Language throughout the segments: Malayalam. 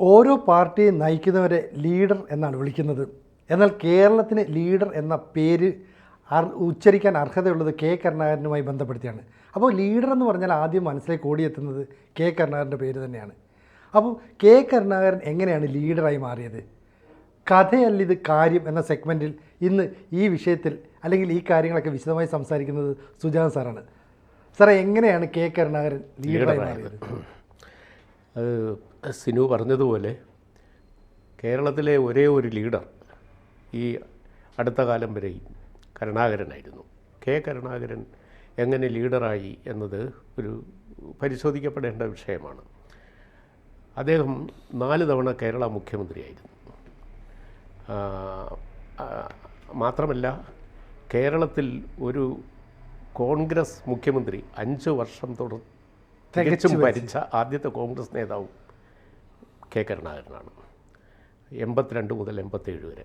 ഓരോ പാർട്ടിയെ നയിക്കുന്നവരെ ലീഡർ എന്നാണ് വിളിക്കുന്നത്. എന്നാൽ കേരളത്തിന് ലീഡർ എന്ന പേര് ഉച്ചരിക്കാൻ അർഹതയുള്ളത് കെ കരുണാകരനുമായി ബന്ധപ്പെടുത്തിയാണ്. അപ്പോൾ ലീഡർ എന്ന് പറഞ്ഞാൽ ആദ്യം മനസ്സിലേക്ക് ഓടിയെത്തുന്നത് കെ കരുണാകരന്റെ പേര് തന്നെയാണ്. അപ്പോൾ കെ കരുണാകരൻ എങ്ങനെയാണ് ലീഡറായി മാറിയത്? കഥയല്ലിത് കാര്യം എന്ന സെഗ്മെന്റിൽ ഇന്ന് ഈ വിഷയത്തിൽ അല്ലെങ്കിൽ ഈ കാര്യങ്ങളൊക്കെ വിശദമായി സംസാരിക്കുന്നത് സുജാത സാറാണ്. സാറേ എങ്ങനെയാണ് കെ കരുണാകരൻ ലീഡറായി മാറിയത്? സിനു പറഞ്ഞതുപോലെ കേരളത്തിലെ ഒരേ ഒരു ലീഡർ ഈ അടുത്ത കാലം വരെ കരുണാകരനായിരുന്നു. കെ കരുണാകരൻ എങ്ങനെ ലീഡറായി എന്നത് ഒരു പരിശോധിക്കപ്പെടേണ്ട വിഷയമാണ്. അദ്ദേഹം നാല് തവണ കേരള മുഖ്യമന്ത്രിയായിരുന്നു. മാത്രമല്ല കേരളത്തിൽ ഒരു കോൺഗ്രസ് മുഖ്യമന്ത്രി അഞ്ച് വർഷം തുടർ തികച്ചും ഭരിച്ച ആദ്യത്തെ കോൺഗ്രസ് നേതാവും കെ കരുണാകരനാണ്. എൺപത്തിരണ്ട് മുതൽ എൺപത്തേഴ് വരെ.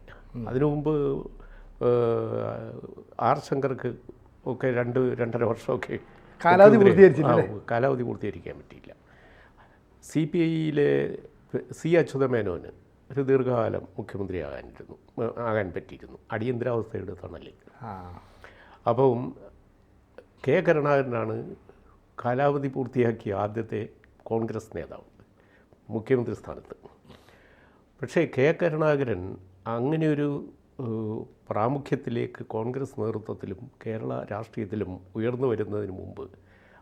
അതിനു മുമ്പ് ആർ ശങ്കർക്ക് ഒക്കെ രണ്ട് രണ്ടര വർഷമൊക്കെ കാലാവധി പൂർത്തീകരിച്ചില്ല കാലാവധി പൂർത്തീകരിക്കാൻ പറ്റിയില്ല. സി പി ഐയിലെ സി അച്യുതമേനോന് ഒരു ദീർഘകാലം മുഖ്യമന്ത്രിയാകാനിരുന്നു ആകാനിരുന്നു ആകാൻ പറ്റിയിരുന്നു. അടിയന്തരാവസ്ഥയുടെ തണലിൽ. അപ്പം കെ കരുണാകരനാണ് കാലാവധി പൂർത്തിയാക്കിയ ആദ്യത്തെ കോൺഗ്രസ് നേതാവ് മുഖ്യമന്ത്രി സ്ഥാനത്ത്. പക്ഷേ കെ കരുണാകരൻ അങ്ങനെയൊരു പ്രാമുഖ്യത്തിലേക്ക് കോൺഗ്രസ് നേതൃത്വത്തിലും കേരള രാഷ്ട്രീയത്തിലും ഉയർന്നു വരുന്നതിന് മുമ്പ്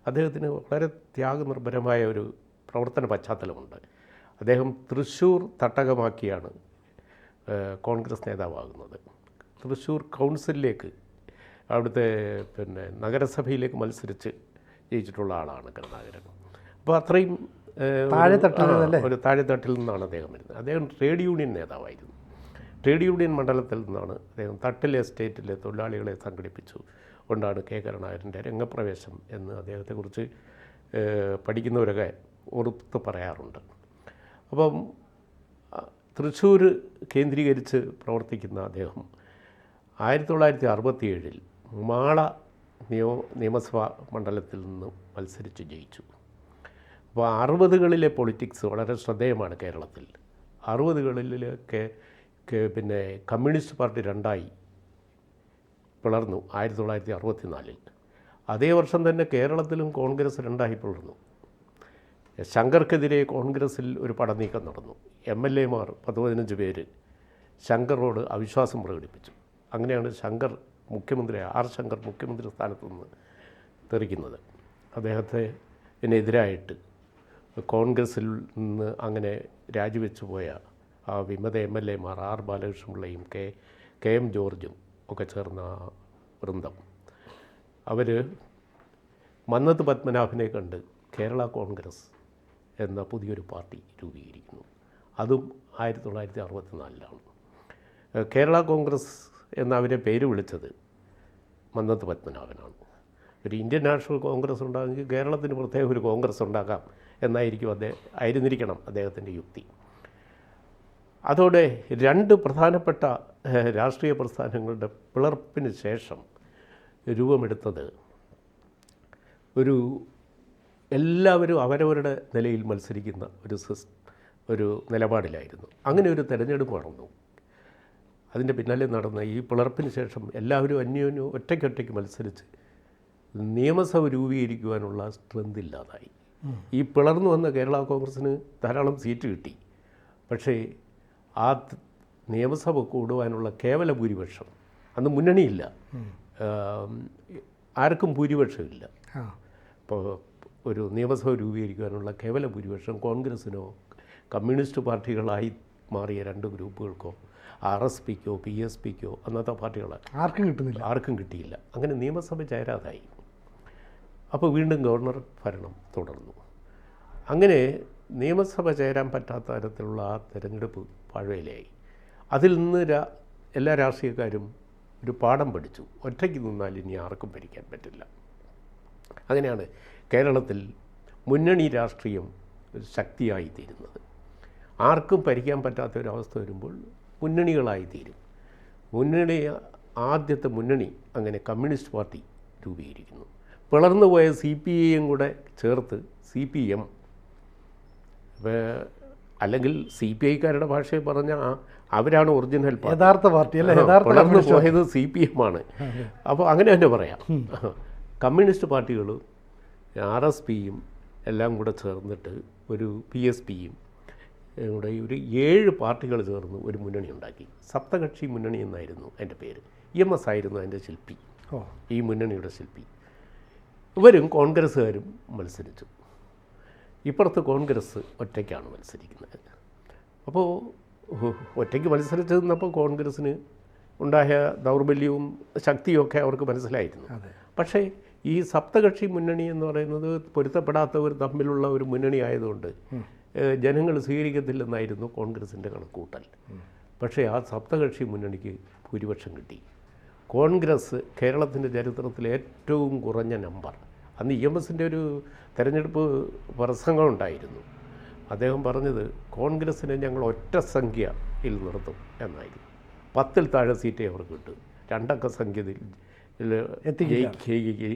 അദ്ദേഹത്തിന് വളരെ ത്യാഗനിർഭരമായ ഒരു പ്രവർത്തന പശ്ചാത്തലമുണ്ട്. അദ്ദേഹം തൃശ്ശൂർ തട്ടകമാക്കിയാണ് കോൺഗ്രസ് നേതാവാകുന്നത്. തൃശ്ശൂർ കൗൺസിലിലേക്ക് അവിടുത്തെ പിന്നെ നഗരസഭയിലേക്ക് മത്സരിച്ച് ജയിച്ചിട്ടുള്ള ആളാണ് കരുണാകരൻ. അപ്പോൾ അത്രയും ഒരു- താഴെത്തട്ടിൽ നിന്നല്ലേ? ഒരു താഴെത്തട്ടിൽ നിന്നാണ് അദ്ദേഹം വരുന്നത്. അദ്ദേഹം ട്രേഡ് യൂണിയൻ നേതാവായിരുന്നു. ട്രേഡ് യൂണിയൻ മണ്ഡലത്തിൽ നിന്നാണ് അദ്ദേഹം തട്ടിലെ എസ്റ്റേറ്റിലെ തൊഴിലാളികളെ സംഘടിപ്പിച്ചു. കൊണ്ടാണ് കെ കരുണാകരന്റെ രംഗപ്രവേശം എന്ന് അദ്ദേഹത്തെക്കുറിച്ച് പഠിക്കുന്നവരൊക്കെ ഓർത്ത് പറയാറുണ്ട്. അപ്പം തൃശ്ശൂർ കേന്ദ്രീകരിച്ച് പ്രവർത്തിക്കുന്ന അദ്ദേഹം ആയിരത്തി തൊള്ളായിരത്തി അറുപത്തിയേഴിൽ മാള നിയമ നിയമസഭാ മണ്ഡലത്തിൽ നിന്ന് മത്സരിച്ച് ജയിച്ചു. അപ്പോൾ അറുപതുകളിലെ പൊളിറ്റിക്സ് വളരെ ശ്രദ്ധേയമാണ് കേരളത്തിൽ. അറുപതുകളിലൊക്കെ പിന്നെ കമ്മ്യൂണിസ്റ്റ് പാർട്ടി രണ്ടായി പിളർന്നു ആയിരത്തി തൊള്ളായിരത്തി അറുപത്തി നാലിൽ അതേ വർഷം തന്നെ കേരളത്തിലും കോൺഗ്രസ് രണ്ടായി പിളർന്നു. ശങ്കർക്കെതിരെ കോൺഗ്രസിൽ ഒരു പടനീക്കം നടന്നു. എം എൽ എമാർ പത്ത് പതിനഞ്ച് പേര് ശങ്കറോട് അവിശ്വാസം പ്രകടിപ്പിച്ചു. അങ്ങനെയാണ് ശങ്കർ മുഖ്യമന്ത്രി ആർ ശങ്കർ മുഖ്യമന്ത്രി സ്ഥാനത്തു നിന്ന് തെറിക്കുന്നത്. അദ്ദേഹത്തെ എതിരായിട്ട് കോൺഗ്രസിൽ നിന്ന് അങ്ങനെ രാജിവെച്ചു പോയ ആ വിമത എം എൽ എമാർ ആർ ബാലകൃഷ്ണപിള്ളയും കെ കെ എം ജോർജും ഒക്കെ ചേർന്ന വൃന്ദം. അവർ മന്നത്ത് പത്മനാഭനെ കണ്ട് കേരള കോൺഗ്രസ് എന്ന പുതിയൊരു പാർട്ടി രൂപീകരിക്കുന്നു. അതും ആയിരത്തി തൊള്ളായിരത്തി അറുപത്തിനാലിലാണ്. കേരള കോൺഗ്രസ് എന്ന അവരെ പേര് വിളിച്ചത്. മന്നത്ത് പത്മനാഭനാണ്. ഒരു ഇന്ത്യൻ നാഷണൽ കോൺഗ്രസ് ഉണ്ടാകുമെങ്കിൽ കേരളത്തിന് പ്രത്യേക ഒരു കോൺഗ്രസ് ഉണ്ടാക്കാം എന്നായിരിക്കും അദ്ദേഹം ആയിരുന്നിരിക്കണം അദ്ദേഹത്തിന്റെ യുക്തി. അതോടെ രണ്ട് പ്രധാനപ്പെട്ട രാഷ്ട്രീയ പ്രസ്ഥാനങ്ങളുടെ പിളർപ്പിന് ശേഷം രൂപമെടുത്തത് ഒരു എല്ലാവരും അവരവരുടെ നിലയിൽ മത്സരിക്കുന്ന ഒരു ഒരു നിലപാടിലായിരുന്നു. അങ്ങനെ ഒരു തെരഞ്ഞെടുപ്പ് നടന്നു. അതിന്റെ പിന്നാലെ നടന്ന ഈ പിളർപ്പിന് ശേഷം എല്ലാവരും അന്യോന്യം ഒറ്റയ്ക്കൊറ്റയ്ക്ക് മത്സരിച്ച് നിയമസഭ രൂപീകരിക്കുവാനുള്ള സ്ട്രെങ്ത് ഇല്ലാതായി. ഈ പിളർന്നു വന്ന കേരള കോൺഗ്രസ്സിന് ധാരാളം സീറ്റ് കിട്ടി. പക്ഷേ ആ നിയമസഭ കൂടുവാനുള്ള കേവല ഭൂരിപക്ഷം അന്ന് മുന്നണിയില്ല. ആർക്കും ഭൂരിപക്ഷമില്ല. ഇല്ല ഇപ്പോൾ ഒരു നിയമസഭ രൂപീകരിക്കാനുള്ള കേവല ഭൂരിപക്ഷം കോൺഗ്രസ്സിനോ കമ്മ്യൂണിസ്റ്റ് പാർട്ടികളായി മാറിയ രണ്ട് ഗ്രൂപ്പുകൾക്കോ ആർ എസ് പിക്കോ പി എസ് പിക്കോ അന്നത്തെ പാർട്ടികൾ ആർക്കും കിട്ടുന്നില്ല. ആർക്കും കിട്ടിയില്ല. അങ്ങനെ നിയമസഭ ചേരാതായി അപ്പോൾ വീണ്ടും ഗവർണർ ഭരണം തുടർന്നു. അങ്ങനെ നിയമസഭ ചേരാൻ പറ്റാത്ത തരത്തിലുള്ള ആ തെരഞ്ഞെടുപ്പ് പഴയലായി. അതിൽ നിന്ന് രാ എല്ലാ രാഷ്ട്രീയക്കാരും ഒരു പാഠം പഠിച്ചു. ഒറ്റയ്ക്ക് നിന്നാൽ ഇനി ആർക്കും ഭരിക്കാൻ പറ്റില്ല. അങ്ങനെയാണ് കേരളത്തിൽ മുന്നണി രാഷ്ട്രീയം ഒരു ശക്തിയായി തീരുന്നത്. ആർക്കും ഭരിക്കാൻ പറ്റാത്ത ഒരവസ്ഥ വരുമ്പോൾ മുന്നണികളായി തീരും മുന്നണി ആദ്യത്തെ മുന്നണി അങ്ങനെ കമ്മ്യൂണിസ്റ്റ് പാർട്ടി രൂപീകരിക്കുന്നു. പിളർന്നു പോയ സി പി ഐയും കൂടെ ചേർത്ത് സി പി എം അല്ലെങ്കിൽ സി പി ഐക്കാരുടെ ഭാഷയിൽ പറഞ്ഞ അവരാണ് ഒറിജിനൽ യഥാർത്ഥ പാർട്ടി അല്ലേ? കമ്മ്യൂണിസ്റ്റ് പോയത് സി പി എം ആണ്. അപ്പോൾ അങ്ങനെ തന്നെ പറയാം. കമ്മ്യൂണിസ്റ്റ് പാർട്ടികളും ആർ എസ് പിയും എല്ലാം കൂടെ ചേർന്നിട്ട് ഒരു പി എസ് പിയും ഇവിടെ ഒരു ഏഴ് പാർട്ടികൾ ചേർന്ന് ഒരു മുന്നണി ഉണ്ടാക്കി. സപ്തകക്ഷി മുന്നണി എന്നായിരുന്നു അതിന്റെ പേര്. ഇ എം എസ് ആയിരുന്നു അതിന്റെ ശില്പി. ഓ. ഈ മുന്നണിയുടെ ശില്പി. ഇവരും കോൺഗ്രസ്സുകാരും മത്സരിച്ചു. ഇപ്പുറത്ത് കോൺഗ്രസ് ഒറ്റയ്ക്കാണ് മത്സരിക്കുന്നത്. അപ്പോൾ ഒറ്റയ്ക്ക് മത്സരിച്ചു നിന്നപ്പോൾ കോൺഗ്രസ്സിന് ഉണ്ടായ ദൗർബല്യവും ശക്തിയും ഒക്കെ അവർക്ക് മനസ്സിലായിരുന്നു. പക്ഷേ ഈ സപ്തകക്ഷി മുന്നണി എന്ന് പറയുന്നത് പൊരുത്തപ്പെടാത്തവർ തമ്മിലുള്ള ഒരു മുന്നണി ആയതുകൊണ്ട് ജനങ്ങൾ സ്വീകരിക്കത്തില്ലെന്നായിരുന്നു കോൺഗ്രസിന്റെ കണക്കൂട്ടൽ. പക്ഷേ ആ സപ്തകക്ഷി മുന്നണിക്ക് ഭൂരിപക്ഷം കിട്ടി. കോൺഗ്രസ് കേരളത്തിന്റെ ചരിത്രത്തിൽ ഏറ്റവും കുറഞ്ഞ നമ്പർ. അന്ന് ഇ എം എസിന്റെ ഒരു തെരഞ്ഞെടുപ്പ് പ്രസംഗം ഉണ്ടായിരുന്നു അദ്ദേഹം പറഞ്ഞത് കോൺഗ്രസ്സിനെ ഞങ്ങൾ ഒറ്റ സംഖ്യയിൽ നിർത്തും എന്നായിരുന്നു. പത്തിൽ താഴെ സീറ്റേ അവർക്ക് കിട്ടും. രണ്ടക്ക സംഖ്യയിൽ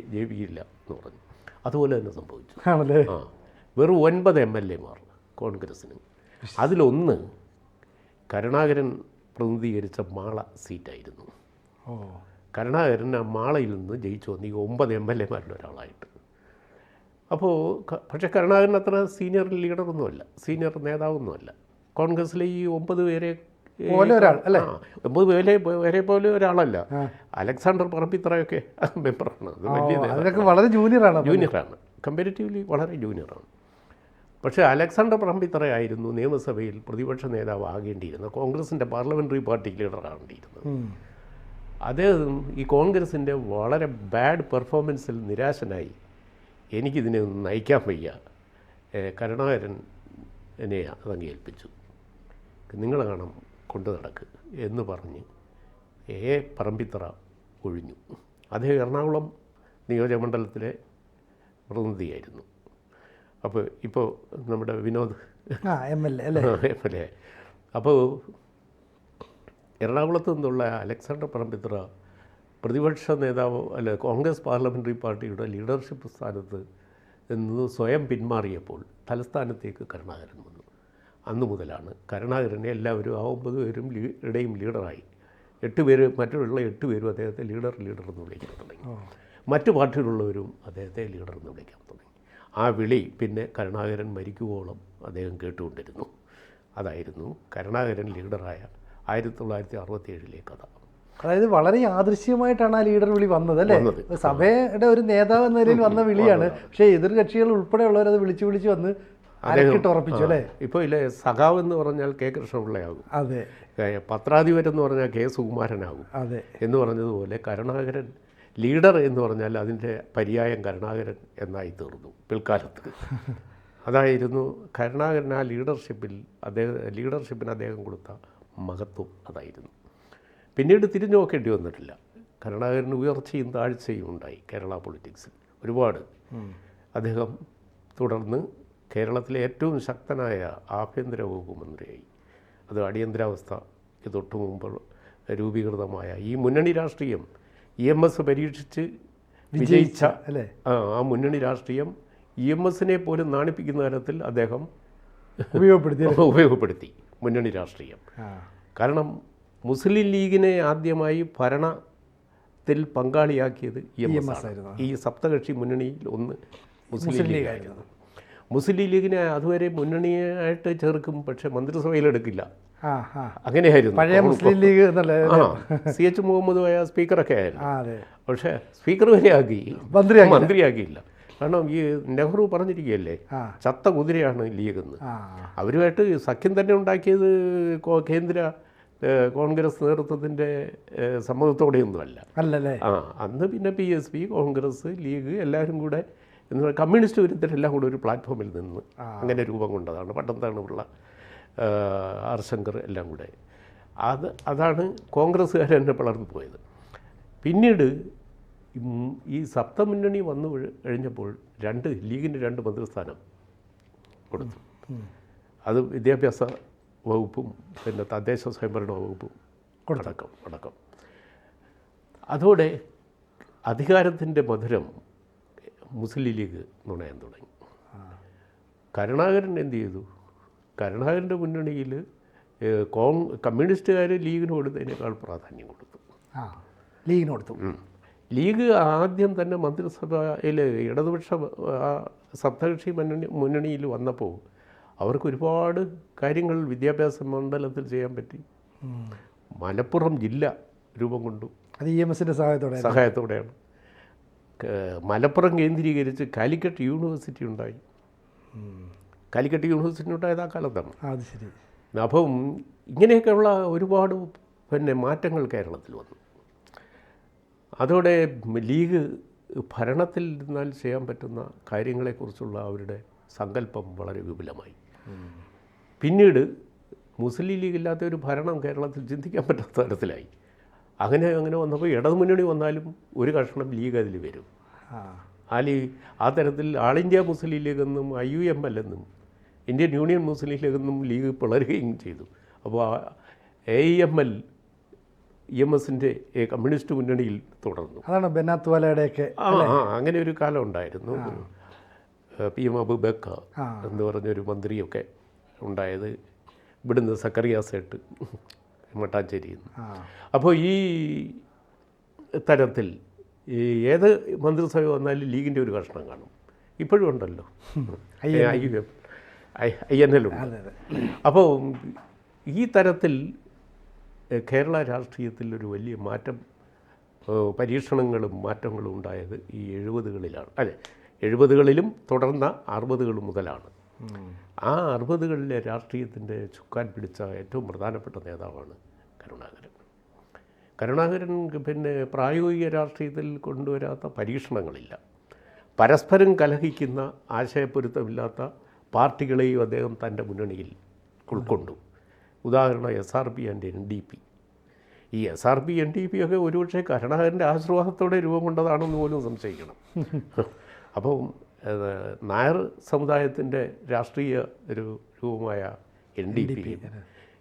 ജയിക്കില്ല എന്ന് പറഞ്ഞു. അതുപോലെ തന്നെ സംഭവിച്ചു. ആ. വെറും ഒൻപത് എം എൽ എമാർ കോൺഗ്രസ്സിന്. അതിലൊന്ന് കരുണാകരൻ പ്രതിനിധീകരിച്ച മാള സീറ്റായിരുന്നു. കരുണാകരൻ ആ മാളയിൽ നിന്ന് ജയിച്ചു വന്നു ഈ ഒമ്പത് എം എൽ എമാരിൽ ഒരാളായിട്ട്. അപ്പോൾ പക്ഷേ കരുണാകരൻ അത്ര സീനിയർ ലീഡറൊന്നുമല്ല സീനിയർ നേതാവൊന്നുമല്ല. കോൺഗ്രസ്സിലെ ഈ ഒമ്പത് പേരെ പോലെ ഒരാൾ, അല്ലേ? ഒമ്പത് പേരെ പേരെ പോലെ ഒരാളല്ല. അലക്സാണ്ടർ പറമ്പിത്രയൊക്കെ മെമ്പറാണ്. അത് വലിയ ഓ, നേതാവാണ്. അതിനൊക്കെ വളരെ ജൂനിയറാണ്. ജൂനിയറാണ് കമ്പാരിറ്റീവ്ലി വളരെ ജൂനിയറാണ് പക്ഷേ അലക്സാണ്ടർ പറമ്പിത്തറയായിരുന്നു നിയമസഭയിൽ പ്രതിപക്ഷ നേതാവ് ആകേണ്ടിയിരുന്നത്. കോൺഗ്രസിന്റെ പാർലമെന്ററി പാർട്ടി ലീഡർ ആകേണ്ടിയിരുന്നത്. അദ്ദേഹം ഈ കോൺഗ്രസിന്റെ വളരെ ബാഡ് പെർഫോമൻസിൽ നിരാശനായി എനിക്കിതിനെ നയിക്കാൻ വയ്യ. എന്നെ അതങ്ങ് ഏൽപ്പിച്ചു. നിങ്ങൾ കാണാം കൊണ്ടു നടക്ക് എന്ന് പറഞ്ഞ് എ പറമ്പിത്തറ ഒഴിഞ്ഞു. അദ്ദേഹം എറണാകുളം നിയോജകമണ്ഡലത്തിലെ പ്രതിനിധിയായിരുന്നു. അപ്പോൾ ഇപ്പോൾ നമ്മുടെ വിനോദ്. ആ എം എൽ എ അല്ലേ? എ അപ്പോൾ എറണാകുളത്ത് നിന്നുള്ള അലക്സാണ്ടർ പറമ്പിത്ര പ്രതിപക്ഷ നേതാവ് അല്ല കോൺഗ്രസ് പാർലമെന്ററി പാർട്ടിയുടെ ലീഡർഷിപ്പ് സ്ഥാനത്ത് നിന്ന് സ്വയം പിന്മാറിയപ്പോൾ തലസ്ഥാനത്തേക്ക് കരുണാകരൻ വന്നു. അന്ന് മുതലാണ് കരുണാകരനെ എല്ലാവരും ആ ഒമ്പത് പേരും ലീ ഇടയും ലീഡറായി. എട്ട് പേര് മറ്റുള്ള എട്ട് പേരും അദ്ദേഹത്തെ ലീഡർ ലീഡർ എന്ന് വിളിക്കാൻ തുടങ്ങി. മറ്റു പാർട്ടിയിലുള്ളവരും അദ്ദേഹത്തെ ലീഡർ എന്ന് വിളിക്കാൻ തുടങ്ങി. ആ വിളി പിന്നെ കരുണാകരൻ മരിക്കുവോളം അദ്ദേഹം കേട്ടുകൊണ്ടിരുന്നു. അതായിരുന്നു കരുണാകരൻ ലീഡറായ ആയിരത്തി തൊള്ളായിരത്തി അറുപത്തി ഏഴിലെ കഥ. അതായത് വളരെ യാദൃശ്യമായിട്ടാണ് ആ ലീഡർ വിളി വന്നത് അല്ലേ? സഭയുടെ ഒരു നേതാവ് എന്ന നിലയിൽ വന്ന വിളിയാണ്. പക്ഷേ എതിർ കക്ഷികൾ ഉൾപ്പെടെയുള്ളവർ അത് വിളിച്ചു വിളിച്ച് വന്ന് ഉറപ്പിച്ചു അല്ലേ? ഇപ്പോൾ ഇല്ലേ സഖാവ് എന്ന് പറഞ്ഞാൽ കെ കൃഷ്ണപിള്ളയാകും. അതെ. പത്രാധിപരെന്ന് പറഞ്ഞാൽ കെ സുകുമാരനാകും. അതെ. എന്ന് പറഞ്ഞതുപോലെ കരുണാകരൻ ലീഡർ എന്ന് പറഞ്ഞാൽ അതിന്റെ പര്യായം കരുണാകരൻ എന്നായി തീർന്നു പിൽക്കാലത്ത്. അതായിരുന്നു കരുണാകരൻ ആ ലീഡർഷിപ്പിൽ അദ്ദേഹം ലീഡർഷിപ്പിന് അദ്ദേഹം കൊടുത്ത മഹത്വം അതായിരുന്നു. പിന്നീട് തിരിഞ്ഞു നോക്കേണ്ടി വന്നിട്ടില്ല. കരുണാകരന് ഉയർച്ചയും താഴ്ചയും ഉണ്ടായി കേരള പൊളിറ്റിക്സിൽ ഒരുപാട്. അദ്ദേഹം തുടർന്ന് കേരളത്തിലെ ഏറ്റവും ശക്തനായ ആഭ്യന്തര വകുപ്പ് മന്ത്രിയായി അത് അടിയന്തരാവസ്ഥയ്ക്ക് തൊട്ടു മുമ്പ് രൂപീകൃതമായ ഈ മുന്നണി രാഷ്ട്രീയം ഇ എം എസ് പരീക്ഷിച്ച് വിജയിച്ച അല്ലേ? ആ ആ മുന്നണി രാഷ്ട്രീയം ഇ എം എസിനെ പോലും നാണിപ്പിക്കുന്ന തരത്തിൽ അദ്ദേഹം ഉപയോഗപ്പെടുത്തി ഉപയോഗപ്പെടുത്തി മുന്നണി രാഷ്ട്രീയം. കാരണം മുസ്ലിം ലീഗിനെ ആദ്യമായി ഭരണത്തിൽ പങ്കാളിയാക്കിയത് ഇ എം എസ് ആയിരുന്നു. ഈ സപ്തകക്ഷി മുന്നണിയിൽ ഒന്ന് മുസ്ലിം ലീഗ് ആയിരുന്നു. മുസ്ലിം ലീഗിനെ അതുവരെ മുന്നണിയായിട്ട് ചേർക്കും പക്ഷേ മന്ത്രിസഭയിലെടുക്കില്ല അങ്ങനെയായിരുന്നു. പഴയ Muslim League C H Muhammad പോയ സ്പീക്കറൊക്കെ ആയിരുന്നു. പക്ഷെ സ്പീക്കർ വരെ ആക്കി മന്ത്രി മന്ത്രിയാക്കിയില്ല. കാരണം ഈ നെഹ്റു പറഞ്ഞിരിക്കുകയല്ലേ ചത്ത കുതിരയാണ് ലീഗ് എന്ന് അവരുമായിട്ട് സഖ്യം തന്നെ ഉണ്ടാക്കിയത് കേന്ദ്ര കോൺഗ്രസ് നേതൃത്വത്തിന്റെ സമ്മതത്തോടെയൊന്നുമല്ല. അല്ലല്ലേ? ആ അന്ന് പിന്നെ P S P Congress league എല്ലാവരും കൂടെ കമ്മ്യൂണിസ്റ്റ് വിരുദ്ധരെല്ലാം കൂടെ ഒരു പ്ലാറ്റ്ഫോമിൽ നിന്ന് അങ്ങനെ രൂപം കൊണ്ടതാണ് പട്ടത്താണ് പിള്ള ആർ ശങ്കർ എല്ലാം കൂടെ. അത് അതാണ് കോൺഗ്രസ്സുകാർ തന്നെ പിളർന്നു പോയത്. പിന്നീട് ഈ സപ്തമുന്നണി വന്നു കഴി- കഴിഞ്ഞപ്പോൾ രണ്ട് ലീഗിന് രണ്ട് മന്ത്രിസ്ഥാനം കൊടുത്തു. അത് വിദ്യാഭ്യാസ വകുപ്പും പിന്നെ തദ്ദേശ സ്വയംഭരണ വകുപ്പും അടക്കം അടക്കം. അതോടെ അധികാരത്തിന്റെ മധുരം മുസ്ലിം ലീഗ് നുണയാൻ തുടങ്ങി. കരുണാകരൻ എന്ത് ചെയ്തു? കരുണാകരന്റെ മുന്നണിയിൽ കോൺ കമ്മ്യൂണിസ്റ്റുകാർ ലീഗിന് കൊടുത്തതിനേക്കാൾ പ്രാധാന്യം കൊടുത്തു. ലീഗിന് കൊടുത്തു. ലീഗ് ആദ്യം തന്നെ മന്ത്രിസഭയിൽ ഇടതുപക്ഷ സപ്തകക്ഷി മുന്നണി മുന്നണിയിൽ വന്നപ്പോൾ അവർക്ക് ഒരുപാട് കാര്യങ്ങൾ വിദ്യാഭ്യാസ മണ്ഡലത്തിൽ ചെയ്യാൻ പറ്റി. മലപ്പുറം ജില്ല രൂപം കൊണ്ടു. അത് ഇ എം എസിന്റെ സഹായത്തോടെ സഹായത്തോടെയാണ്. മലപ്പുറം കേന്ദ്രീകരിച്ച് കാലിക്കറ്റ് യൂണിവേഴ്സിറ്റി ഉണ്ടായി. കാലിക്കറ്റ് യൂണിവേഴ്സിറ്റി ഉണ്ടായത് ആ കാലത്താണ്. അത് ശരി. അപ്പം ഇങ്ങനെയൊക്കെയുള്ള ഒരുപാട് പിന്നെ മാറ്റങ്ങൾ കേരളത്തിൽ വന്നു. അതോടെ ലീഗ് ഭരണത്തിൽ ഇരുന്നാൽ ചെയ്യാൻ പറ്റുന്ന കാര്യങ്ങളെക്കുറിച്ചുള്ള അവരുടെ സങ്കല്പം വളരെ വിപുലമായി. പിന്നീട് മുസ്ലിം ലീഗ് ഇല്ലാത്ത ഒരു ഭരണം കേരളത്തിൽ ചിന്തിക്കാൻ പറ്റാത്ത തരത്തിലായി. അങ്ങനെ അങ്ങനെ വന്നപ്പോൾ ഇടതുമുന്നണി വന്നാലും ഒരു കഷ്ണം ലീഗ് അതിൽ വരും. ആ. ആ ലീഗ് ആ തരത്തിൽ ആൾ ഇന്ത്യ മുസ്ലിം ലീഗ് എന്നും ഐ യു എം എൽ എന്നും ഇന്ത്യൻ യൂണിയൻ മുസ്ലിം ലീഗിൽ നിന്നും ലീഗ് പിളരുകയും ചെയ്തു. അപ്പോൾ A M L E M എസിന്റെ കമ്മ്യൂണിസ്റ്റ് മുന്നണിയിൽ തുടർന്നു. അതാണ് ബെന്നാത്ത് വാലയുടെയൊക്കെ ആ അങ്ങനെ ഒരു കാലം ഉണ്ടായിരുന്നു. പി എം അബുബക്ക ബക്ക എന്ന് പറഞ്ഞൊരു മന്ത്രിയൊക്കെ ഉണ്ടായത് ഇവിടുന്ന് സക്കറിയ സേട്ട് മട്ടാഞ്ചേരിയിൽ നിന്ന്. അപ്പോൾ ഈ തരത്തിൽ ഈ ഏത് മന്ത്രിസഭ വന്നാലും ലീഗിന്റെ ഒരു കഷ്ണം കാണും. ഇപ്പോഴും ഉണ്ടല്ലോ. I M. ഐ എൻ എല്ലും. അപ്പോൾ ഈ തരത്തിൽ കേരള രാഷ്ട്രീയത്തിൽ ഒരു വലിയ മാറ്റം പരീക്ഷണങ്ങളും മാറ്റങ്ങളും ഉണ്ടായത് ഈ എഴുപതുകളിലാണ്. അതെ എഴുപതുകളിലും തുടർന്ന അറുപതുകൾ മുതലാണ്. ആ അറുപതുകളിലെ രാഷ്ട്രീയത്തിന്റെ ചുക്കാൻ പിടിച്ച ഏറ്റവും പ്രധാനപ്പെട്ട നേതാവാണ് കരുണാകരൻ. കരുണാകരൻ പിന്നെ പ്രായോഗിക രാഷ്ട്രീയത്തിൽ കൊണ്ടുവരാത്ത പരീക്ഷണങ്ങളില്ല. പരസ്പരം കലഹിക്കുന്ന ആശയപ്പൊരുത്തമില്ലാത്ത പാർട്ടികളെയും അദ്ദേഹം തന്റെ മുന്നണിയിൽ ഉൾക്കൊണ്ടു. ഉദാഹരണം S R P and N D P ഈ S R P N D P ഒക്കെ ഒരുപക്ഷെ കരുണാകരന്റെ ആശീർവാദത്തോടെ രൂപം കൊണ്ടതാണെന്ന് പോലും സംശയിക്കണം. അപ്പം നായർ സമുദായത്തിന്റെ രാഷ്ട്രീയ ഒരു രൂപമായ എൻ ഡി പിയും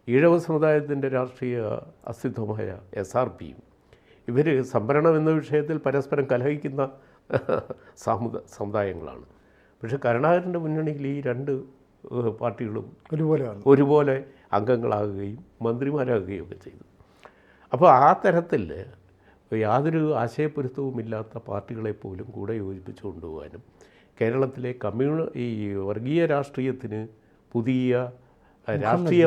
ഈഴവ സമുദായത്തിന്റെ രാഷ്ട്രീയ അസ്തിത്വമായ എസ് ആർ പിയും ഇവർ സംവരണം എന്ന വിഷയത്തിൽ പരസ്പരം കലഹിക്കുന്ന സാമുദ സമുദായങ്ങളാണ്. പക്ഷേ കരുണാകരന്റെ മുന്നണിയിൽ ഈ രണ്ട് പാർട്ടികളും ഒരുപോലെ ഒരുപോലെ അംഗങ്ങളാകുകയും മന്ത്രിമാരാകുകയും ഒക്കെ ചെയ്തു. അപ്പോൾ ആ തരത്തിൽ യാതൊരു ആശയപ്പൊരുത്തവുമില്ലാത്ത പാർട്ടികളെ പോലും കൂടെ യോജിപ്പിച്ചു കൊണ്ടുപോകാനും കേരളത്തിലെ കമ്മ്യൂണ ഈ വർഗീയ രാഷ്ട്രീയത്തിന് പുതിയ രാഷ്ട്രീയ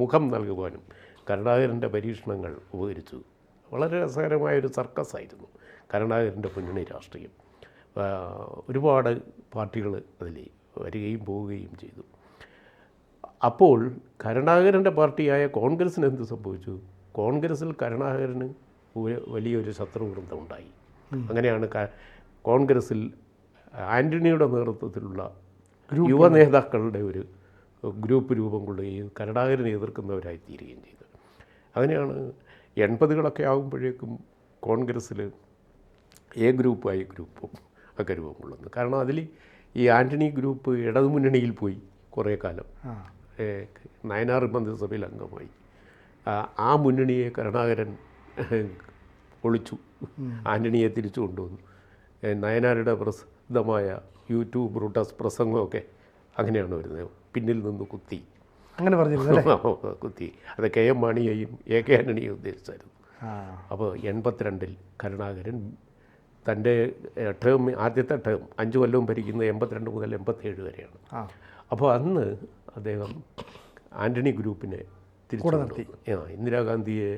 മുഖം നൽകുവാനും കരുണാകരന്റെ പരീക്ഷണങ്ങൾ ഉപകരിച്ചു. വളരെ രസകരമായൊരു സർക്കസായിരുന്നു കരുണാകരന്റെ മുന്നണി രാഷ്ട്രീയം. ഒരുപാട് പാർട്ടികൾ അതിൽ വരികയും പോവുകയും ചെയ്തു. അപ്പോൾ കരുണാകരന്റെ പാർട്ടിയായ കോൺഗ്രസ്സിന് എന്ത് സംഭവിച്ചു? കോൺഗ്രസ്സിൽ കരുണാകരന് വലിയൊരു ശത്രുവൃന്ദം ഉണ്ടായി. അങ്ങനെയാണ് കോൺഗ്രസ്സിൽ കോൺഗ്രസിൽ ആന്റണിയുടെ നേതൃത്വത്തിലുള്ള യുവ നേതാക്കളുടെ ഒരു ഗ്രൂപ്പ് രൂപം കൊള്ളുകയും കരുണാകരനെ എതിർക്കുന്നവരായി തീരുകയും ചെയ്തു. അങ്ങനെയാണ് എൺപതുകളൊക്കെ ആകുമ്പോഴേക്കും കോൺഗ്രസ്സിൽ എ ഗ്രൂപ്പ് ഐ ഗ്രൂപ്പും ഒക്കെ രൂപം കൊള്ളുന്നു കാരണം അതിൽ ഈ ആന്റണി ഗ്രൂപ്പ് ഇടതുമുന്നണിയിൽ പോയി കുറേ കാലം. നയനാർ മന്ത്രിസഭയിൽ അംഗമായി. ആ, മുന്നണിയെ കരുണാകരൻ ഒളിച്ചു ആന്റണിയെ തിരിച്ചു കൊണ്ടുവന്നു. നയനാരുടെ പ്രസിദ്ധമായ യൂട്യൂബ് ബ്രൂട്ടസ് പ്രസംഗമൊക്കെ അങ്ങനെയാണ് വരുന്നത്. പിന്നിൽ നിന്ന് കുത്തി. അങ്ങനെ പറഞ്ഞിരുന്നു കുത്തി. അത് കെ എം മാണിയെയും എ കെ ആന്റണിയെയും ഉദ്ദേശിച്ചായിരുന്നു. അപ്പോൾ എൺപത്തിരണ്ടിൽ കരുണാകരൻ തന്റെ ടേം ആദ്യത്തെ ടേം അഞ്ച് കൊല്ലവും ഭരിക്കുന്നത് എൺപത്തിരണ്ട് മുതൽ എൺപത്തേഴ് വരെയാണ്. അപ്പോൾ അന്ന് അദ്ദേഹം ആന്റണി ഗ്രൂപ്പിനെ തിരിച്ചു ആ ഇന്ദിരാഗാന്ധിയെ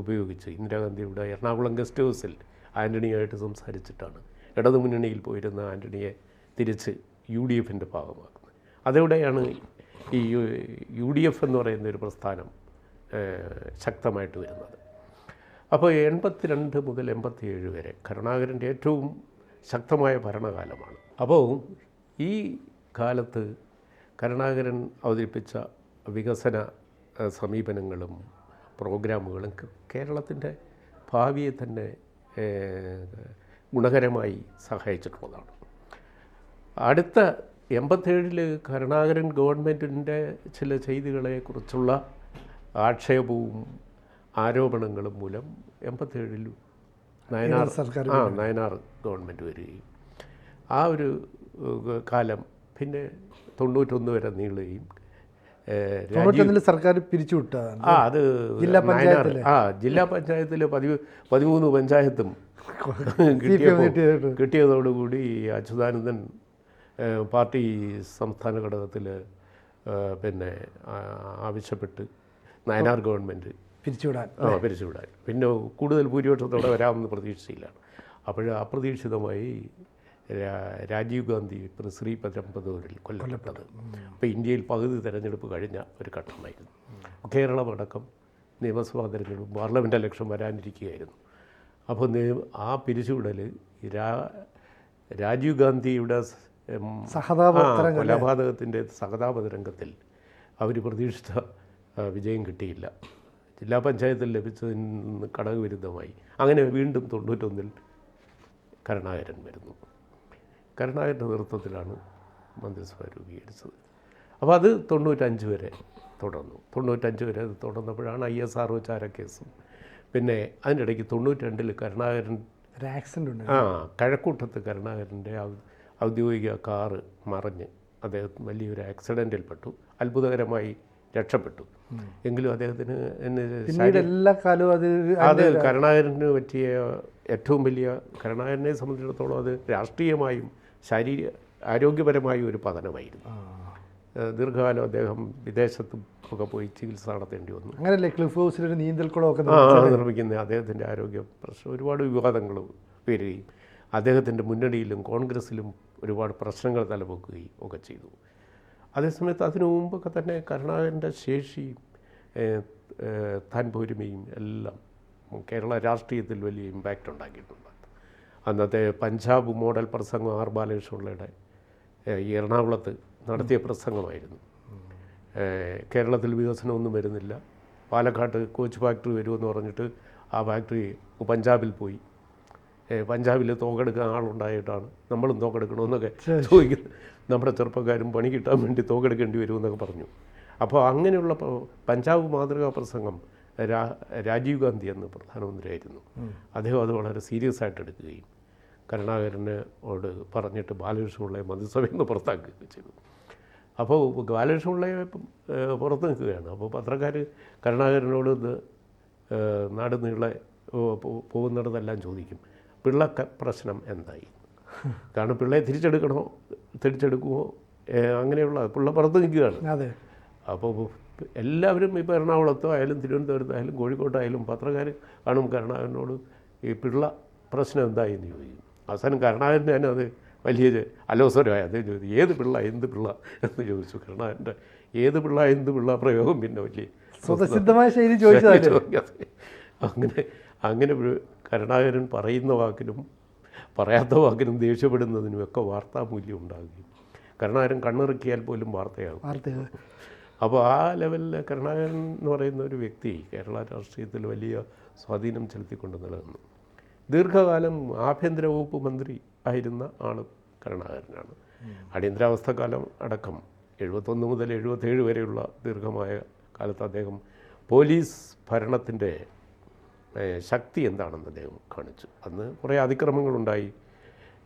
ഉപയോഗിച്ച്. ഇന്ദിരാഗാന്ധിയുടെ എറണാകുളം ഗസ്റ്റ് ഹൗസിൽ ആന്റണിയായിട്ട് സംസാരിച്ചിട്ടാണ് ഇടതുമുന്നണിയിൽ പോയിരുന്ന ആന്റണിയെ തിരിച്ച് യു ഡി എഫിന്റെ ഭാഗമാക്കുന്നത്. അതോടെയാണ് ഈ യു ഡി എഫ് എന്ന് പറയുന്ന ഒരു പ്രസ്ഥാനം ശക്തമായിട്ട് വരുന്നത്? അപ്പോൾ എൺപത്തിരണ്ട് മുതൽ എൺപത്തിയേഴ് വരെ കരുണാകരന്റെ ഏറ്റവും ശക്തമായ ഭരണകാലമാണ്. അപ്പോൾ ഈ കാലത്ത് കരുണാകരൻ അവതരിപ്പിച്ച വികസന സമീപനങ്ങളും പ്രോഗ്രാമുകളും കേരളത്തിന്റെ ഭാവിയെ തന്നെ ഗുണകരമായി സഹായിച്ചിട്ടുള്ളതാണ്. അടുത്ത എൺപത്തേഴിൽ കരുണാകരൻ ഗവൺമെന്റിന്റെ ചില ചെയ്തികളെക്കുറിച്ചുള്ള ആക്ഷേപവും ആരോപണങ്ങളും മൂലം എൺപത്തേഴിൽ നയനാർ സർക്കാർ ആ നയനാർ ഗവൺമെന്റ് വരികയും ആ ഒരു കാലം പിന്നെ തൊണ്ണൂറ്റൊന്ന് വരെ നീളുകയും സർക്കാർ പിരിച്ചുവിട്ട ആ അത് ജില്ലാ പഞ്ചായത്തിൽ? ആ ജില്ലാ പഞ്ചായത്തിൽ പതിവ് പതിമൂന്ന് പഞ്ചായത്തും. കിട്ടിയതോടുകൂടി അച്യുതാനന്ദൻ പാർട്ടി സംസ്ഥാന ഘടകത്തിൽ പിന്നെ ആവശ്യപ്പെട്ട് നയനാർ ഗവൺമെന്റ് പിരിച്ചുവിടാൻ ആ പിരിച്ചുവിടാൻ. പിന്നെ കൂടുതൽ ഭൂരിപക്ഷത്തോടെ വരാമെന്ന് പ്രതീക്ഷയിലാണ് അപ്പോൾ അപ്രതീക്ഷിതമായി രാജീവ് ഗാന്ധി ശ്രീ പരമ്പതൂരിൽ കൊല്ലപ്പെട്ടത്. അപ്പോൾ ഇന്ത്യയിൽ പകുതി തെരഞ്ഞെടുപ്പ് കഴിഞ്ഞ ഒരു ഘട്ടമായിരുന്നു. കേരളമടക്കം നിയമസഭാ തെരഞ്ഞെടുപ്പ് പാർലമെന്റ് ഇലക്ഷൻ വരാനിരിക്കുകയായിരുന്നു. അപ്പോൾ ആ പിരിച്ചുവിടൽ രാ രാജീവ് ഗാന്ധിയുടെ കൊലപാതകത്തിന്റെ സഹതാപ രംഗത്തിൽ അവർ പ്രതീക്ഷിച്ച വിജയം കിട്ടിയില്ല. ജില്ലാ പഞ്ചായത്തിൽ ലഭിച്ചതിൽ നിന്ന് ഘടകവിരുദ്ധമായി അങ്ങനെ വീണ്ടും തൊണ്ണൂറ്റൊന്നിൽ കരുണാകരൻ വരുന്നു. കരുണാകരന്റെ നേതൃത്വത്തിലാണ് മന്ത്രിസഭ രൂപീകരിച്ചത്. അപ്പോൾ അത് തൊണ്ണൂറ്റഞ്ച് വരെ തുടർന്നു. തൊണ്ണൂറ്റഞ്ച് വരെ അത് തുടർന്നപ്പോഴാണ് ഐ എസ് ആർ ഒ ചാരക്കേസും. പിന്നെ അതിന്റെ ഇടയ്ക്ക് തൊണ്ണൂറ്റി രണ്ടിൽ കരുണാകരൻ ഒരു ആക്സിഡന്റ് ഉണ്ട് ആ കഴക്കൂട്ടത്ത് കരുണാകരന്റെ ഔദ്യോഗിക കാറ് മറിഞ്ഞ് അദ്ദേഹം വലിയൊരു ആക്സിഡന്റിൽപ്പെട്ടു അത്ഭുതകരമായി രക്ഷപ്പെട്ടു. എങ്കിലും അദ്ദേഹത്തിന് പിന്നീട് എല്ലാ കാലവും അത് അത് കരുണാകരന് പറ്റിയ ഏറ്റവും വലിയ കരുണാകരനെ സംബന്ധിച്ചിടത്തോളം അത് രാഷ്ട്രീയമായും ശാരീരിക ആരോഗ്യപരമായും ഒരു പതനമായിരുന്നു. ദീർഘകാലം അദ്ദേഹം വിദേശത്തും ഒക്കെ പോയി ചികിത്സ നടത്തേണ്ടി വന്നു. അങ്ങനല്ലേ ക്ലിഫ് ഹൗസിൽ ഒരു നീന്തൽക്കുളമൊക്കെ? നിർമ്മിക്കുന്ന അദ്ദേഹത്തിന്റെ ആരോഗ്യ പ്രശ്നം ഒരുപാട് വിവാദങ്ങൾ വരികയും അദ്ദേഹത്തിന്റെ മുന്നണിയിലും കോൺഗ്രസ്സിലും ഒരുപാട് പ്രശ്നങ്ങൾ തലപൊക്കുകയും ഒക്കെ ചെയ്തു. അതേസമയത്ത് അതിനു മുമ്പൊക്കെ തന്നെ കരുണാകരന്റെ ശേഷിയും താൻ പോരുമയും എല്ലാം കേരള രാഷ്ട്രീയത്തിൽ വലിയ ഇമ്പാക്റ്റ് ഉണ്ടാക്കിയിട്ടുണ്ട്. അന്നത്തെ പഞ്ചാബ് മോഡൽ പ്രസംഗം ആർ ബാലകൃഷ്ണപിള്ളയുടെ ഈ എറണാകുളത്ത് നടത്തിയ പ്രസംഗമായിരുന്നു. കേരളത്തിൽ വികസനമൊന്നും വരുന്നില്ല. പാലക്കാട്ട് കോച്ച് ഫാക്ടറി വരുമെന്ന് പറഞ്ഞിട്ട് ആ ഫാക്ടറി പഞ്ചാബിൽ പോയി. പഞ്ചാബിൽ തോക്കെടുക്കാൻ ആളുണ്ടായിട്ടാണ്. നമ്മളും തോക്കെടുക്കണമെന്നൊക്കെ ചോദിക്കുന്നത് നമ്മുടെ ചെറുപ്പക്കാരും പണി കിട്ടാൻ വേണ്ടി തോക്കെടുക്കേണ്ടി വരും എന്നൊക്കെ പറഞ്ഞു. അപ്പോൾ അങ്ങനെയുള്ള പഞ്ചാബ് മാതൃകാ പ്രസംഗം രാ രാജീവ് ഗാന്ധി എന്ന് പ്രധാനമന്ത്രിയായിരുന്നു. അദ്ദേഹം അത് വളരെ സീരിയസ് ആയിട്ട് എടുക്കുകയും കരുണാകരനോട് പറഞ്ഞിട്ട് ബാലകൃഷ്ണപിള്ളയെ മന്ത്രിസഭയിൽ നിന്ന് പുറത്താക്കുകയൊക്കെ ചെയ്തു. അപ്പോൾ ബാലകൃഷ്ണപിള്ളയെ പുറത്ത് നിൽക്കുകയാണ്. അപ്പോൾ പത്രക്കാർ കരുണാകരനോട് നാട് നീളെ പോകുന്നിടത്തെല്ലാം ചോദിക്കും പിള്ള പ്രശ്നം എന്തായി? കാരണം പിള്ളയെ തിരിച്ചെടുക്കണോ തിരിച്ചെടുക്കുമോ അങ്ങനെയുള്ള പിള്ള പുറത്ത് നിൽക്കുകയാണ്. അതെ. അപ്പോൾ എല്ലാവരും ഇപ്പോൾ എറണാകുളത്തോ ആയാലും തിരുവനന്തപുരത്തായാലും കോഴിക്കോട്ടായാലും പത്രക്കാർ കാണും കരുണാകരനോട് ഈ പിള്ള പ്രശ്നം എന്തായി എന്ന് ചോദിക്കും. അവസാനം കരുണാകരൻ തന്നെ അത് വലിയ അലോസരമായി അദ്ദേഹം ചോദിച്ചു ഏത് പിള്ള എന്ത് പിള്ള? എന്ന് ചോദിച്ചു. കരുണാകരന്റെ ഏത് പിള്ള എന്ത് പിള്ള പ്രയോഗം പിന്നെ വലിയ സ്വതസിദ്ധമായ ശൈലി ചോദിച്ചു. അങ്ങനെ അങ്ങനെ കരുണാകരൻ പറയുന്ന വാക്കിനും പറയാത്ത വാക്കിനും ദേഷ്യപ്പെടുന്നതിനും ഒക്കെ വാർത്താമൂല്യം ഉണ്ടാകുകയും കരുണാകരൻ കണ്ണിറക്കിയാൽ പോലും വാർത്തയാകും. അപ്പോൾ ആ ലെവലിൽ കരുണാകരൻ എന്ന് പറയുന്ന ഒരു വ്യക്തി കേരള രാഷ്ട്രീയത്തിൽ വലിയ സ്വാധീനം ചെലുത്തിക്കൊണ്ട് നിലനിന്നു. ദീർഘകാലം ആഭ്യന്തര വകുപ്പ് മന്ത്രി ആയിരുന്ന ആൾ കരുണാകരനാണ്. അടിയന്തരാവസ്ഥ കാലം അടക്കം എഴുപത്തൊന്ന് മുതൽ എഴുപത്തേഴ് വരെയുള്ള ദീർഘമായ കാലത്ത് അദ്ദേഹം പോലീസ് ഭരണത്തിന്റെ ശക്തി എന്താണെന്ന് അദ്ദേഹം കാണിച്ചു. അന്ന് കുറേ അതിക്രമങ്ങളുണ്ടായി.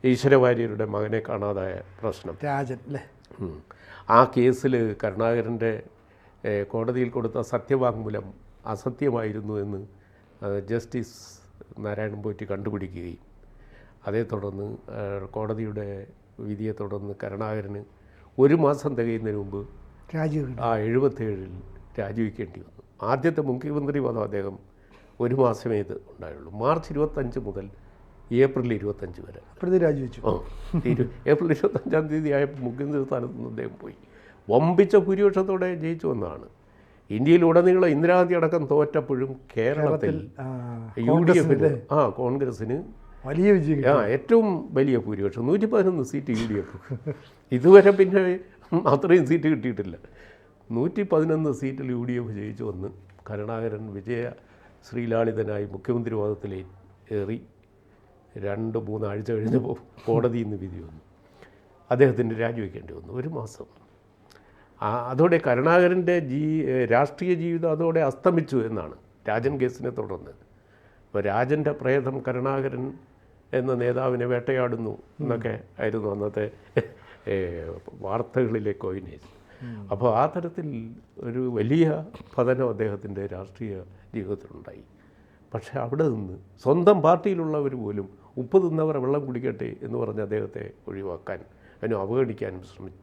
ഈശ്വരവാര്യരുടെ മകനെ കാണാതായ പ്രശ്നം. രാജൻ അല്ലേ ആ കേസിൽ കരുണാകരന്റെ കോടതിയിൽ കൊടുത്ത സത്യവാങ്മൂലം അസത്യമായിരുന്നു എന്ന് ജസ്റ്റിസ് നാരായണൻ പോറ്റി കണ്ടുപിടിക്കുകയും അതേ തുടർന്ന് കോടതിയുടെ വിധിയെ തുടർന്ന് കരുണാകരന് ഒരു മാസം തികയുന്നതിന് മുമ്പ് രാജീവ് ആ എഴുപത്തേഴിൽ രാജിവെക്കേണ്ടി വന്നു. ആദ്യത്തെ മുഖ്യമന്ത്രി പദം അദ്ദേഹം ഒരു മാസമേ ഇത് ഉണ്ടായുള്ളൂ. മാർച്ച് ഇരുപത്തഞ്ച് മുതൽ ഏപ്രിൽ ഇരുപത്തഞ്ച് വരെ. അപ്പോഴത്തെ രാജിവെച്ചു. ആ ഏപ്രിൽ ഇരുപത്തഞ്ചാം തീയതി ആയപ്പോൾ മുഖ്യമന്ത്രി സ്ഥാനത്ത് നിന്ന് അദ്ദേഹം പോയി. വമ്പിച്ച ഭൂരിപക്ഷത്തോടെ ജയിച്ചു വന്നതാണ് ഇന്ത്യയിലുടനീളം ഇന്ദിരാഗാന്ധി അടക്കം തോറ്റപ്പോഴും കേരളത്തിൽ യു ഡി എഫിന് ആ കോൺഗ്രസ്സിന് വലിയ വിജയം ആ ഏറ്റവും വലിയ ഭൂരിപക്ഷം നൂറ്റി പതിനൊന്ന് സീറ്റ് യു ഡി എഫ്. ഇതുവരെ പിന്നെ അത്രയും സീറ്റ് കിട്ടിയിട്ടില്ല. നൂറ്റി പതിനൊന്ന് സീറ്റിൽ യു ഡി എഫ് ജയിച്ചു വന്ന് കരുണാകരൻ വിജയ ശ്രീലാളിതനായി മുഖ്യമന്ത്രി വാദത്തിൽ ഏറി രണ്ട് മൂന്നാഴ്ച കഴിഞ്ഞപ്പോൾ കോടതിയിൽ നിന്ന് വിധി വന്നു. അദ്ദേഹത്തിന് രാജിവെക്കേണ്ടി വന്നു. ഒരു മാസം. അതോടെ കരുണാകരന്റെ ജീ രാഷ്ട്രീയ ജീവിതം അതോടെ അസ്തമിച്ചു എന്നാണ് രാജൻ കേസിനെ തുടർന്ന്. അപ്പോൾ രാജന്റെ പ്രേതം കരുണാകരൻ എന്ന നേതാവിനെ വേട്ടയാടുന്നു എന്നൊക്കെ ആയിരുന്നു അന്നത്തെ വാർത്തകളിലെ കോയിനേജ് അപ്പോൾ ആ തരത്തിൽ ഒരു വലിയ പതനം അദ്ദേഹത്തിന്റെ രാഷ്ട്രീയ ജീവിതത്തിലുണ്ടായി. പക്ഷേ അവിടെ നിന്ന് സ്വന്തം പാർട്ടിയിലുള്ളവർ പോലും ഉപ്പ് തിന്നവർ വെള്ളം കുടിക്കട്ടെ എന്ന് പറഞ്ഞ് അദ്ദേഹത്തെ ഒഴിവാക്കാൻ അതിനെ അവഗണിക്കാനും ശ്രമിച്ചു.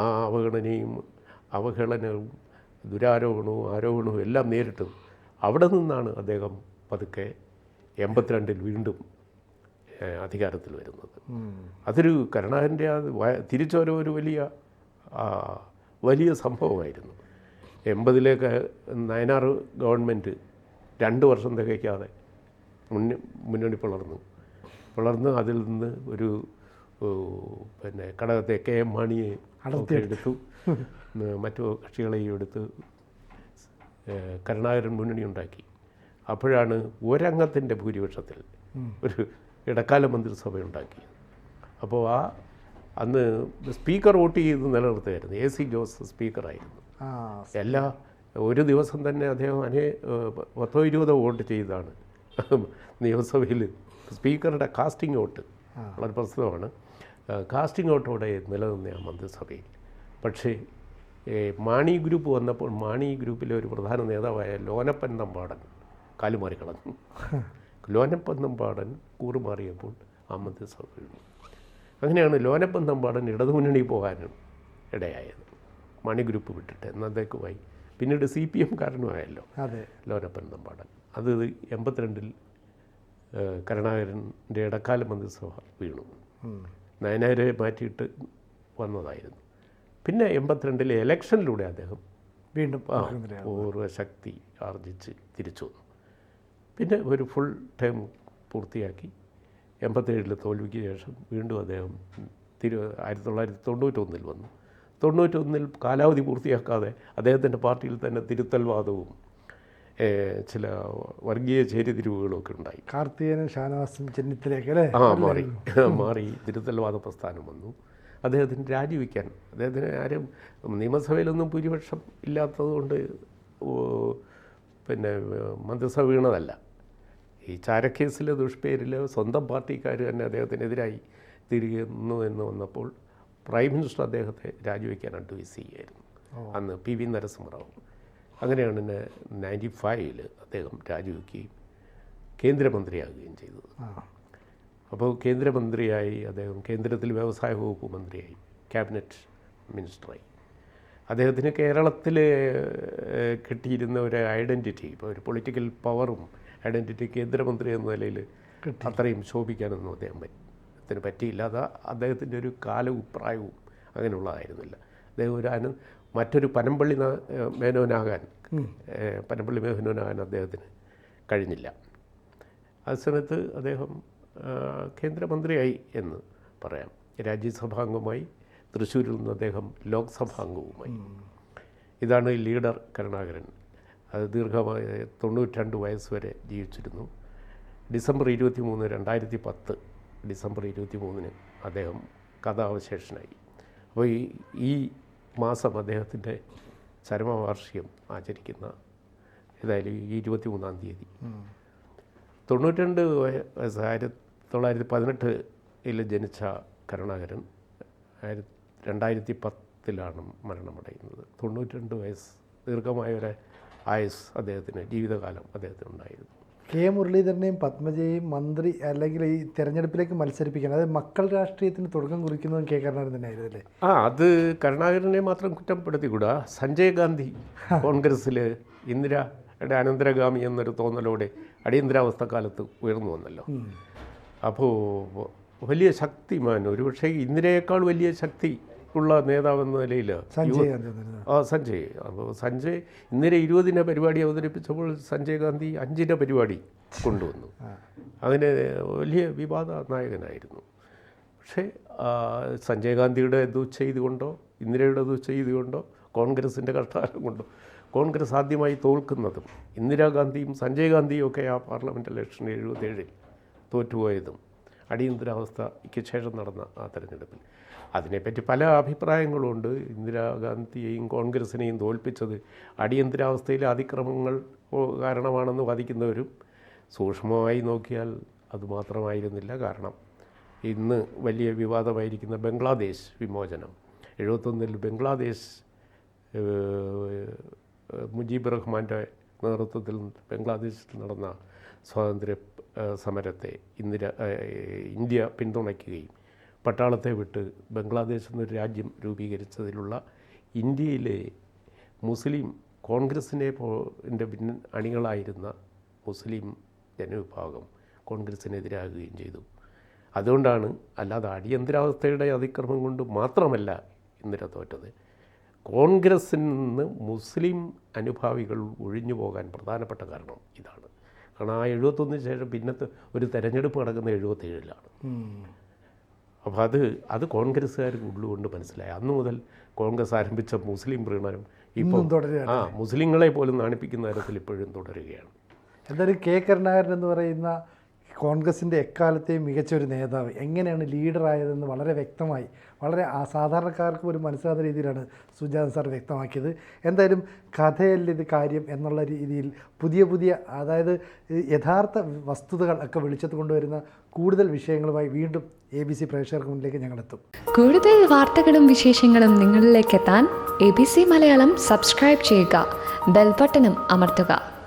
ആ അവഗണനയും അവഹേളനവും ദുരാരോപണവും ആരോപണവും എല്ലാം നേരിട്ടു അവിടെ നിന്നാണ് അദ്ദേഹം പതുക്കെ എൺപത്തിരണ്ടിൽ വീണ്ടും അധികാരത്തിൽ വരുന്നത്. അതൊരു കരുണാകരന്റെ ആ തിരിച്ചോരോ ഒരു വലിയ വലിയ സംഭവമായിരുന്നു. എൺപതിലേക്ക് നയനാർ ഗവൺമെന്റ് രണ്ട് വർഷം തികയ്ക്കാതെ മുന്നി മുന്നണി പിളർന്നു. പിളർന്ന് അതിൽ നിന്ന് ഒരു പിന്നെ കടകത്തെ കെ എം മാണിയെ എടുത്തു. മറ്റു കക്ഷികളെയും എടുത്ത് കരുണാകരൻ മുന്നണി ഉണ്ടാക്കി. അപ്പോഴാണ് ഒരംഗത്തിന്റെ ഭൂരിപക്ഷത്തിൽ ഒരു ഇടക്കാല മന്ത്രിസഭ ഉണ്ടാക്കി അപ്പോൾ ആ അന്ന് സ്പീക്കർ വോട്ട് ചെയ്ത് നിലനിർത്തുകയായിരുന്നു. എ സി ജോസ് സ്പീക്കറായിരുന്നു. എല്ലാ ഒരു ദിവസം തന്നെ അദ്ദേഹം അനേ പത്തോ ഇരുപതോ വോട്ട് ചെയ്താണ് നിയമസഭയിൽ സ്പീക്കറുടെ കാസ്റ്റിംഗ് വോട്ട് വളരെ പ്രസിദ്ധമാണ്. കാസ്റ്റിംഗ് വോട്ടോടെ നിലനിന്ന ആ മന്ത്രിസഭയിൽ. പക്ഷേ മാണി ഗ്രൂപ്പ് വന്നപ്പോൾ മാണി ഗ്രൂപ്പിലെ ഒരു പ്രധാന നേതാവായ ലോനപ്പൻ നമ്പാടൻ കാലുമാറി കളഞ്ഞു. ലോനപ്പൻ നമ്പാടൻ കൂറുമാറിയപ്പോൾ ആ മന്ത്രിസഭ അങ്ങനെയാണ് ലോനപ്പൻ തമ്പാടൻ ഇടതുമുന്നണി പോകാനും ഇടയായത്. മണി ഗ്രൂപ്പ് വിട്ടിട്ട് എന്നത്തേക്കുമായി പിന്നീട് സി പി എം കാരണമായല്ലോ അതെ. ലോനപ്പൻ തമ്പാടൻ അത് എൺപത്തിരണ്ടിൽ കരുണാകരന്റെ ഇടക്കാല മന്ത്രിസഭ വീണു. നയനാരെ മാറ്റിയിട്ട് വന്നതായിരുന്നു. പിന്നെ എൺപത്തിരണ്ടിലെ ഇലക്ഷനിലൂടെ അദ്ദേഹം വീണ്ടും. പൂർവ ശക്തി ആർജിച്ച് തിരിച്ചു വന്നു. പിന്നെ ഒരു ഫുൾ ടൈം പൂർത്തിയാക്കി എൺപത്തേഴിലെ തോൽവിക്ക് ശേഷം വീണ്ടും അദ്ദേഹം തിരു ആയിരത്തി തൊള്ളായിരത്തി തൊണ്ണൂറ്റൊന്നിൽ വന്നു. തൊണ്ണൂറ്റൊന്നിൽ കാലാവധി പൂർത്തിയാക്കാതെ അദ്ദേഹത്തിന്റെ പാർട്ടിയിൽ തന്നെ തിരുത്തൽവാദവും ചില വർഗീയ ചേരിതിരിവുകളും ഒക്കെ ഉണ്ടായി. കാർത്തികനും ഷാനവാസും ചെന്നിത്തലേക്ക് അല്ലേ? ആ മാറി. മാറി തിരുത്തൽവാദ പ്രസ്ഥാനം വന്നു. അദ്ദേഹത്തിന് രാജിവെക്കാൻ അദ്ദേഹത്തിന് ആരും നിയമസഭയിലൊന്നും ഭൂരിപക്ഷം ഇല്ലാത്തതുകൊണ്ട് പിന്നെ മന്ത്രിസഭ വീണതല്ല. ഈ ചാരക്കേസിലെ ദുഷ്പേരിൽ സ്വന്തം പാർട്ടിക്കാർ തന്നെ അദ്ദേഹത്തിനെതിരായി തിരിയുന്നു എന്ന് വന്നപ്പോൾ പ്രൈം മിനിസ്റ്റർ അദ്ദേഹത്തെ രാജിവെക്കാൻ അഡ്വൈസ് ചെയ്യുകയായിരുന്നു അന്ന് പി വി നരസിംഹറാവു. അങ്ങനെയാണ് എന്നെ നയന്റി ഫൈവിൽ അദ്ദേഹം രാജിവെക്കുകയും കേന്ദ്രമന്ത്രിയാകുകയും ചെയ്തത്. അപ്പോൾ കേന്ദ്രമന്ത്രിയായി അദ്ദേഹം കേന്ദ്രത്തിൽ വ്യവസായ വകുപ്പ് മന്ത്രിയായി ക്യാബിനറ്റ് മിനിസ്റ്ററായി അദ്ദേഹത്തിന് കേരളത്തിൽ കിട്ടിയിരുന്ന ഒരു ഐഡന്റിറ്റി ഇപ്പോൾ ഒരു പൊളിറ്റിക്കൽ പവറും ഐഡന്റിറ്റി കേന്ദ്രമന്ത്രി എന്ന നിലയിൽ അത്രയും ശോഭിക്കാനൊന്നും അദ്ദേഹം അദ്ദേഹത്തിന് പറ്റിയില്ല. അത് അദ്ദേഹത്തിന്റെ ഒരു കാലവും പ്രായവും അങ്ങനെയുള്ളതായിരുന്നില്ല. അദ്ദേഹം ഒരു അന മറ്റൊരു പനമ്പള്ളി മേനോനാകാൻ പനമ്പള്ളി മേനോനാകാൻ അദ്ദേഹത്തിന് കഴിഞ്ഞില്ല. ആ സമയത്ത് അദ്ദേഹം കേന്ദ്രമന്ത്രിയായി എന്ന് പറയാം. രാജ്യസഭാംഗമായി തൃശ്ശൂരിൽ നിന്ന് അദ്ദേഹം ലോക്സഭാംഗവുമായി ഇതാണ് ലീഡർ കരുണാകരൻ. അത് ദീർഘമായ തൊണ്ണൂറ്റിരണ്ട് വയസ്സ് വരെ ജീവിച്ചിരുന്നു. ഡിസംബർ ഇരുപത്തി മൂന്ന് രണ്ടായിരത്തി പത്ത് ഡിസംബർ ഇരുപത്തി മൂന്നിന് അദ്ദേഹം കഥാവശേഷനായി. അപ്പോൾ ഈ ഈ മാസം അദ്ദേഹത്തിന്റെ ചരമവാർഷികം ആചരിക്കുന്ന ഏതായാലും ഈ ഇരുപത്തി മൂന്നാം തീയതി തൊണ്ണൂറ്റിരണ്ട് വയസ്സ് ആയിരത്തി തൊള്ളായിരത്തി പതിനെട്ടിൽ ജനിച്ച കരുണാകരൻ ആയിരത്തി രണ്ടായിരത്തി പത്തിലാണ് മരണമടയുന്നത്. തൊണ്ണൂറ്റി രണ്ട് വയസ്സ് ദീർഘമായ ഒരു ആയുസ് അദ്ദേഹത്തിന് ജീവിതകാലം അദ്ദേഹത്തിന് ഉണ്ടായിരുന്നു കെ. മുരളീധരനെയും പത്മജയെയും മന്ത്രി അല്ലെങ്കിൽ ഈ തെരഞ്ഞെടുപ്പിലേക്ക് മത്സരിപ്പിക്കണം അതായത് മക്കൾ രാഷ്ട്രീയത്തിന് തുടക്കം കുറിക്കുന്നതും കെ. കരുണാകരൻ തന്നെയായിരുന്നു അല്ലേ? ആ അത് കരുണാകരനെ മാത്രം കുറ്റപ്പെടുത്തിക്കൂടാ. സഞ്ജയ് ഗാന്ധി കോൺഗ്രസ്സിൽ ഇന്ദിരയുടെ അനന്തരഗാമി എന്നൊരു തോന്നലോടെ അടിയന്തരാവസ്ഥ കാലത്ത് ഉയർന്നു വന്നല്ലോ. അപ്പോൾ വലിയ ശക്തിമാൻ ഒരുപക്ഷെ ഇന്ദിരയേക്കാൾ വലിയ ശക്തി ഉള്ള നേതാവെന്ന നിലയിൽ സഞ്ജയ് ആ സഞ്ജയ്. അപ്പോൾ സഞ്ജയ് ഇന്നലെ ഇരുപതിന്റെ പരിപാടി അവതരിപ്പിച്ചപ്പോൾ സഞ്ജയ് ഗാന്ധി അഞ്ചിന്റെ പരിപാടി കൊണ്ടുവന്നു. അങ്ങനെ വലിയ വിവാദ നായകനായിരുന്നു പക്ഷേ സഞ്ജയ് ഗാന്ധിയുടെ ദുഃഖ ചെയ്തുകൊണ്ടോ ഇന്ദിരയുടെ ദുഃഖ ചെയ്തുകൊണ്ടോ കോൺഗ്രസിന്റെ കഷ്ടകാലം കൊണ്ടോ കോൺഗ്രസ് ആദ്യമായി തോൽക്കുന്നതും ഇന്ദിരാഗാന്ധിയും സഞ്ജയ് ഗാന്ധിയും ഒക്കെ ആ പാർലമെന്റ് ഇലക്ഷൻ എഴുപത്തേഴിൽ തോറ്റുപോയതും അടിയന്തരാവസ്ഥയ്ക്ക് ശേഷം നടന്ന ആ തെരഞ്ഞെടുപ്പിൽ. അതിനെപ്പറ്റി പല അഭിപ്രായങ്ങളുമുണ്ട് ഇന്ദിരാഗാന്ധിയെയും കോൺഗ്രസിനെയും തോൽപ്പിച്ചത് അടിയന്തരാവസ്ഥയിലെ അതിക്രമങ്ങൾ കാരണമാണെന്ന് വാദിക്കുന്നവരും സൂക്ഷ്മമായി നോക്കിയാൽ അതുമാത്രമായിരുന്നില്ല കാരണം ഇന്ന് വലിയ വിവാദമായിരിക്കുന്ന ബംഗ്ലാദേശ് വിമോചനം. എഴുപത്തൊന്നിൽ ബംഗ്ലാദേശ് മുജീബ് റഹ്മാന്റെ നേതൃത്വത്തിൽ ബംഗ്ലാദേശിൽ നടന്ന സ്വാതന്ത്ര്യ സമരത്തെ ഇന്ദിര ഇന്ത്യ പിന്തുണയ്ക്കുകയും പട്ടാളത്തെ വിട്ട് ബംഗ്ലാദേശ് എന്നൊരു രാജ്യം രൂപീകരിച്ചതിലുള്ള ഇന്ത്യയിലെ മുസ്ലിം കോൺഗ്രസിനെ പോന്റെ പിൻ അണികളായിരുന്ന മുസ്ലിം ജനവിഭാഗം കോൺഗ്രസിനെതിരാകുകയും ചെയ്തു. അതുകൊണ്ടാണ് അല്ലാതെ അടിയന്തരാവസ്ഥയുടെ അതിക്രമം കൊണ്ട് മാത്രമല്ല ഇന്ദിര തോറ്റത്. കോൺഗ്രസിൽ നിന്ന് മുസ്ലിം അനുഭാവികൾ ഒഴിഞ്ഞു പോകാൻ പ്രധാനപ്പെട്ട കാരണം ഇതാണ്. കാരണം ആ എഴുപത്തൊന്നിന് ശേഷം പിന്നത്തെ ഒരു തെരഞ്ഞെടുപ്പ് നടക്കുന്ന എഴുപത്തേഴിലാണ്. അപ്പോൾ അത് അത് കോൺഗ്രസ്സുകാർക്ക് ഉള്ളുകൊണ്ട് മനസ്സിലായി. അന്നു മുതൽ കോൺഗ്രസ് ആരംഭിച്ച മുസ്ലിം പ്രീണനം ഇപ്പോൾ ആ മുസ്ലിങ്ങളെ പോലും നാണിപ്പിക്കുന്ന തരത്തിൽ ഇപ്പോഴും തുടരുകയാണ്. എന്തായാലും കെ കരുണാകരൻ എന്ന് പറയുന്ന കോൺഗ്രസിന്റെ എക്കാലത്തെയും മികച്ച ഒരു നേതാവ് എങ്ങനെയാണ് ലീഡറായതെന്ന് വളരെ വ്യക്തമായി വളരെ അസാധാരണക്കാർക്ക് ഒരു മനസ്സിലാകുന്ന രീതിയിലാണ് സുജാത സാർ വ്യക്തമാക്കിയത്. എന്തായാലും കഥയല്ല ഇത് കാര്യം എന്നുള്ള രീതിയിൽ പുതിയ പുതിയ അതായത് യഥാർത്ഥ വസ്തുതകൾ ഒക്കെ വെളിച്ചത്ത് കൊണ്ടുവരുന്ന കൂടുതൽ വിഷയങ്ങളുമായി വീണ്ടും എ ബി സി പ്രേക്ഷകർക്ക് മുന്നിലേക്ക് ഞങ്ങളെത്തും. കൂടുതൽ വാർത്തകളും വിശേഷങ്ങളും നിങ്ങളിലേക്ക് എത്താൻ A B C Malayalam subscribe ചെയ്യുക ബെൽബട്ടനും അമർത്തുക.